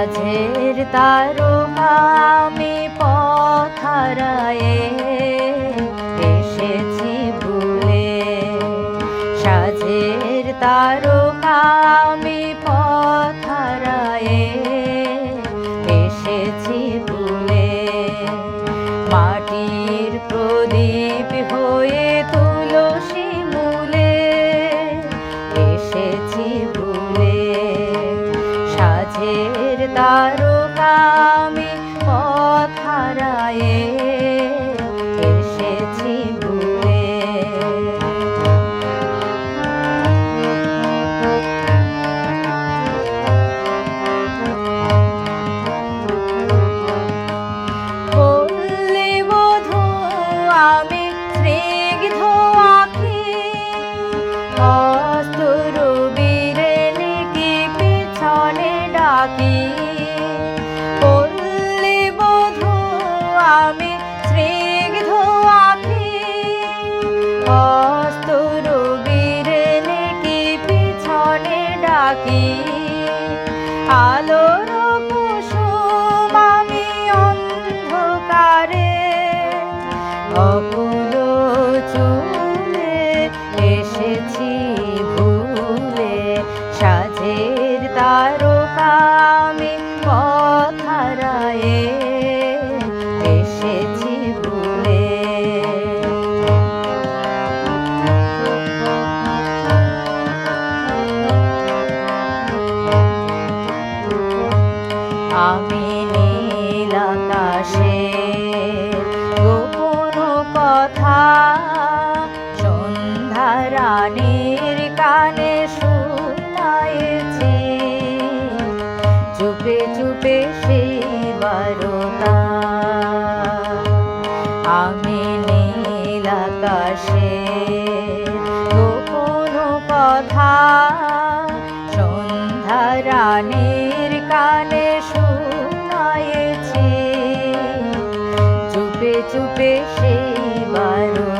সাঝের তারকা আমি পথারায়ে এসেছি ভুলে। সাজের তারকা আমি পথারায়ে এসেছি ভুলে। মাটির ডাকি পল্লী বধূ আমি স্নিগ্ধ আখি। অস্তরবীরে কি পিছনে ডাকি। আলোর কুসুম আমি অন্ধকারে। রানীর কানে শুনাইছি। চুপে চুপে সেই বারতা আমি নীল আকাশে গোপন কথা সন্ধ্যা রানীর কানে শুনাইছি। চুপে চুপে সেই বারতা